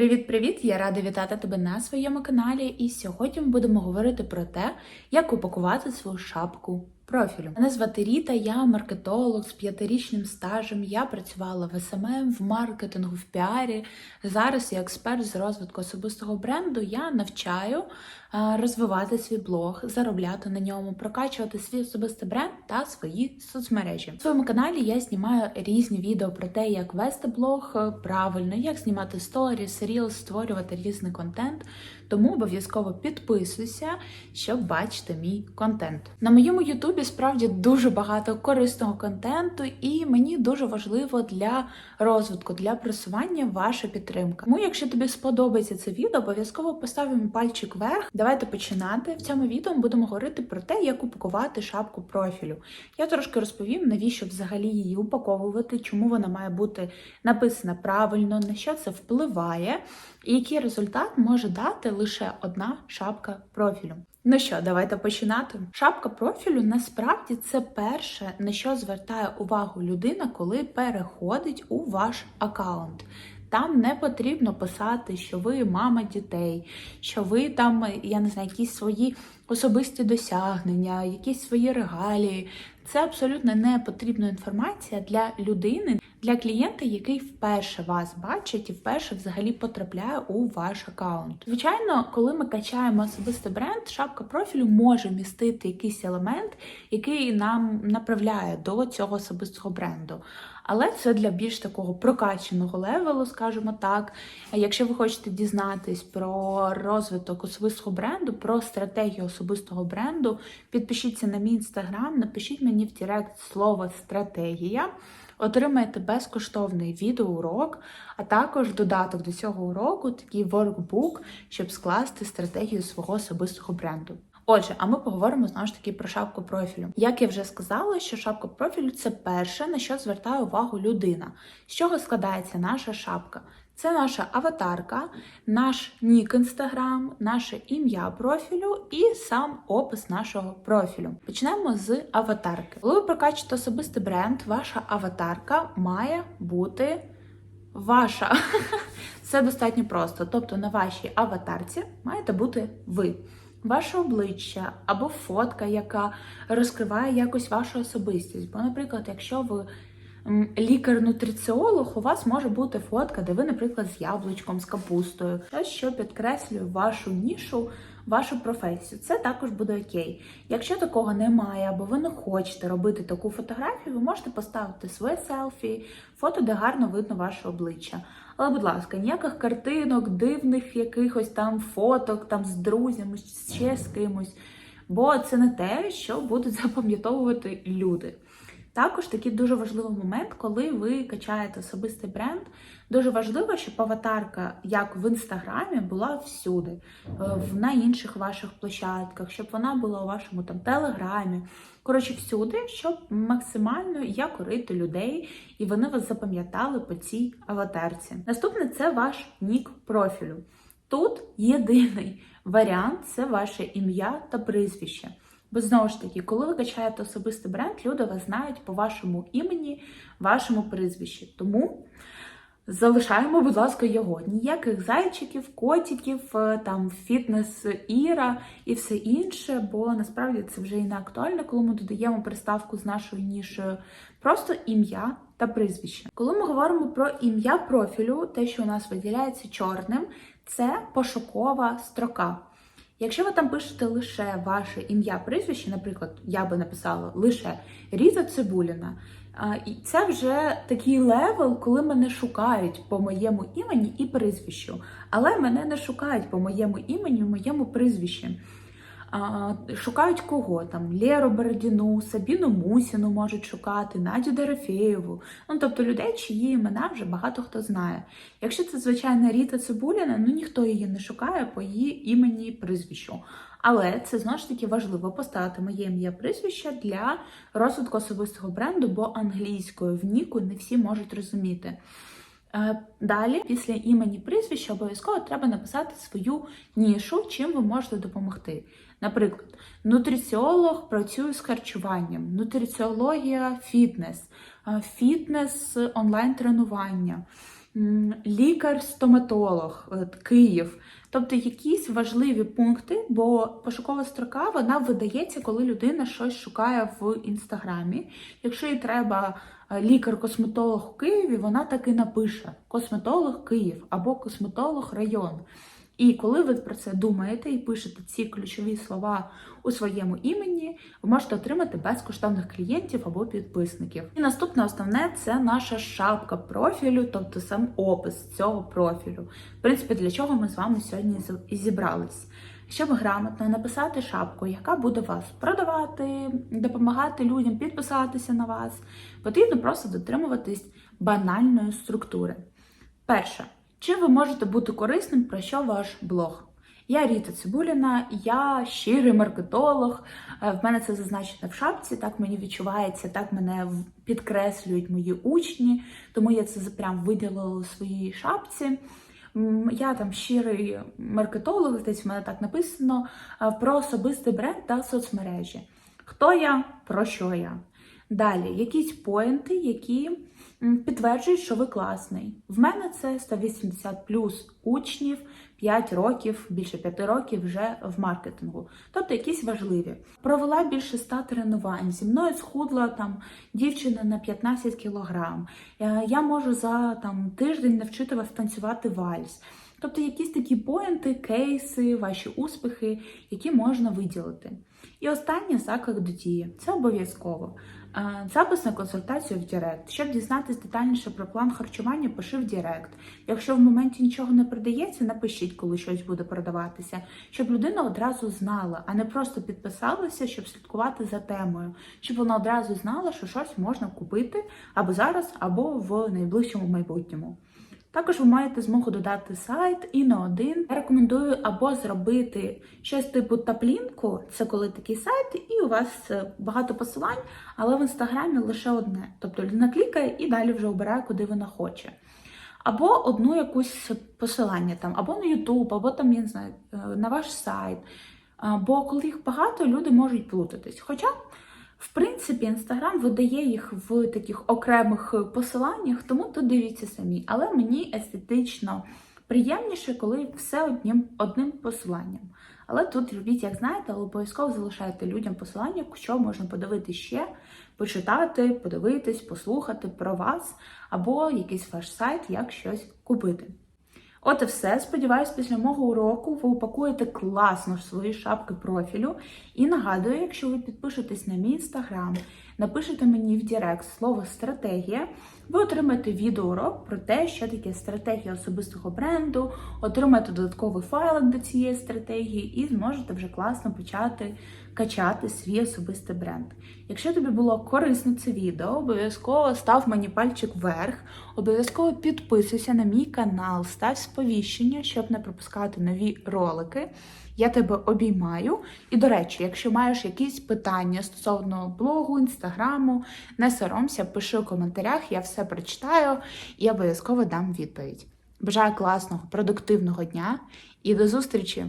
Привіт-привіт! Я рада вітати тебе на своєму каналі. І сьогодні ми будемо говорити про те, як упакувати свою шапку профілю. Мене звати Ріта, я маркетолог з п'ятирічним стажем. Я працювала в СММ, в маркетингу, в піарі. Зараз я експерт з розвитку особистого бренду. Я навчаю розвивати свій блог, заробляти на ньому, прокачувати свій особистий бренд та свої соцмережі. В своєму каналі я знімаю різні відео про те, як вести блог е, правильно, як знімати сторіс, рілс, створювати різний контент. Тому обов'язково підписуйся, щоб бачити мій контент. На моєму Ютубі справді дуже багато корисного контенту, і мені дуже важливо для розвитку, для просування ваша підтримка. Тому, якщо тобі сподобається це відео, обов'язково поставимо пальчик вверх. Давайте починати. В цьому відео ми будемо говорити про те, як упакувати шапку профілю. Я трошки розповім, навіщо взагалі її упаковувати, чому вона має бути написана правильно, на що це впливає, і який результат може дати лише одна шапка профілю. Ну що, давайте починати. Шапка профілю насправді це перше, на що звертає увагу людина, коли переходить у ваш аккаунт. Там не потрібно писати, що ви мама дітей, що ви там, я не знаю, якісь свої особисті досягнення, якісь свої регалії. Це абсолютно не потрібна інформація для людини, для клієнта, який вперше вас бачить і вперше взагалі потрапляє у ваш аккаунт. Звичайно, коли ми качаємо особистий бренд, шапка профілю може містити якийсь елемент, який нам направляє до цього особистого бренду. Але це для більш такого прокаченого левелу, скажімо так. Якщо ви хочете дізнатись про розвиток особистого бренду, про стратегію особистого бренду, підпишіться на мій інстаграм, напишіть мені в Директ слово стратегія. Отримаєте безкоштовний відеоурок, а також додаток до цього уроку, такий воркбук, щоб скласти стратегію свого особистого бренду. Отже, а ми поговоримо знову ж таки про шапку профілю. Як я вже сказала, що шапка профілю це перше, на що звертає увагу людина. З чого складається наша шапка? Це наша аватарка, наш нік інстаграм, наше ім'я профілю і сам опис нашого профілю. Почнемо з аватарки. Коли ви прокачуєте особистий бренд, ваша аватарка має бути ваша. Це достатньо просто. Тобто на вашій аватарці маєте бути ви. Ваше обличчя або фотка, яка розкриває якось вашу особистість. Бо, наприклад, якщо ви лікар-нутриціолог, у вас може бути фотка, де ви, наприклад, з яблучком, з капустою, щось, що підкреслює вашу нішу, вашу професію. Це також буде окей. Якщо такого немає, або ви не хочете робити таку фотографію, ви можете поставити своє селфі, фото, де гарно видно ваше обличчя. Але, будь ласка, ніяких картинок, дивних якихось там фоток, там з друзями, ще з кимось. Бо це не те, що будуть запам'ятовувати люди. Також такий дуже важливий момент, коли ви качаєте особистий бренд. Дуже важливо, щоб аватарка, як в інстаграмі, була всюди, на інших ваших площадках, щоб вона була у вашому там телеграмі. Коротше, всюди, щоб максимально якорити людей, і вони вас запам'ятали по цій аватарці. Наступне це ваш нік профілю. Тут єдиний варіант це ваше ім'я та прізвище. Бо знову ж таки, коли ви качаєте особистий бренд, люди вас знають по вашому імені, вашому прізвищі. Тому залишаємо, будь ласка, його. Ніяких зайчиків, котиків, е, там фітнес Іра і все інше, бо насправді це вже і не актуально, коли ми додаємо приставку з нашою нішою. Просто ім'я та прізвище. Коли ми говоримо про ім'я профілю, те, що у нас виділяється чорним, це пошукова строка. Якщо ви там пишете лише ваше ім'я, прізвище, наприклад, я би написала лише Різа Цибуліна, і це вже такий левел, коли мене шукають по моєму імені і прізвищу. Але мене не шукають по моєму імені моєму прізвищі. Шукають кого там Леру Бородіну, Сабіну Мусіну можуть шукати, Надю Дорофєєву. Ну тобто людей, чиї імена вже багато хто знає. Якщо це звичайна Ріта Цибуліна, ну ніхто її не шукає по її імені і прізвищу. Але це знову ж таки важливо поставити моє ім'я прізвище для розвитку особистого бренду, бо англійською в Ніку не всі можуть розуміти. Е, далі, після імені прізвища, обов'язково треба написати свою нішу, чим ви можете допомогти. Наприклад, нутриціолог працює з харчуванням, нутриціологія фітнес, е, фітнес онлайн-тренування. лікар-стоматолог, Київ. Тобто якісь важливі пункти, бо пошукова строка вона видається, коли людина щось шукає в інстаграмі. Якщо їй треба е, лікар-косметолог у Києві, вона так і напише: косметолог Київ або косметолог район. І коли ви про це думаєте і пишете ці ключові слова у своєму імені, ви можете отримати безкоштовних клієнтів або підписників. І наступне основне це наша шапка профілю, тобто сам опис цього профілю. В принципі, для чого ми з вами сьогодні і зібрались. Щоб грамотно написати шапку, яка буде вас продавати, допомагати людям підписатися на вас, потрібно просто дотримуватись банальної структури. Перше, чим ви можете бути корисним, про що ваш блог? Я Ріта Цибуліна, я щирий маркетолог. Е, В мене це зазначено в шапці, так мені відчувається, так мене підкреслюють мої учні, тому я це прям виділила у своїй шапці. Я там щирий маркетолог, десь в мене так написано е, про особистий бренд та соцмережі. Хто я, про що я? Далі, якісь поінти, які підтверджують, що ви класний. В мене це 180 плюс учнів, 5 років, більше 5 років вже в маркетингу. Тобто якісь важливі. Провела більше 100 тренувань. Зі мною схудла там дівчина на 15 кілограм. Е, Я можу за там тиждень навчити вас танцювати вальс. Тобто якісь такі поінти, кейси, ваші успіхи, які можна виділити. І останнє заклик до дії. Це обов'язково. Е, Запис на консультацію в Директ. Щоб дізнатися детальніше про план харчування, пиши в Директ. Якщо в моменті нічого не продається, напишіть, коли щось буде продаватися, щоб людина одразу знала, а не просто підписалася, щоб слідкувати за темою, щоб вона одразу знала, що щось можна купити або зараз, або в найближчому майбутньому. Також ви маєте змогу додати сайт і на один. Я рекомендую або зробити щось типу таплінку, це коли такий сайт, і у вас е, багато посилань, але в інстаграмі лише одне. Тобто людина клікає і далі вже обирає, куди вона хоче. Або одну якусь посилання там, або на YouTube, або там, я не знаю, е, на ваш сайт. Бо коли їх багато, люди можуть плутатись. Хоча, в принципі, Інстаграм видає їх в таких окремих посиланнях, тому тут дивіться самі. Але мені естетично приємніше, коли все одним, одним посиланням. Але тут робіть, як знаєте, обов'язково залишайте людям посилання, що можна подивитися ще, почитати, подивитись, послухати про вас, або якийсь ваш сайт, як щось купити. От і все. Сподіваюсь, після мого уроку ви упакуєте класно свої шапки профілю. І нагадую, якщо ви підпишетесь на мій інстаграм, напишете мені в Директ слово стратегія, ви отримаєте відеоурок про те, що таке стратегія особистого бренду, отримаєте додатковий файлик до цієї стратегії і зможете вже класно почати качати свій особистий бренд. Якщо тобі було корисно це відео, обов'язково став мені пальчик вверх, обов'язково підписуйся на мій канал, став сповіщення, щоб не пропускати нові ролики. Я тебе обіймаю. І, до речі, якщо маєш якісь питання стосовно блогу, інстаграму, не соромся, пиши у коментарях, я все прочитаю і обов'язково дам відповідь. Бажаю класного, продуктивного дня і до зустрічі!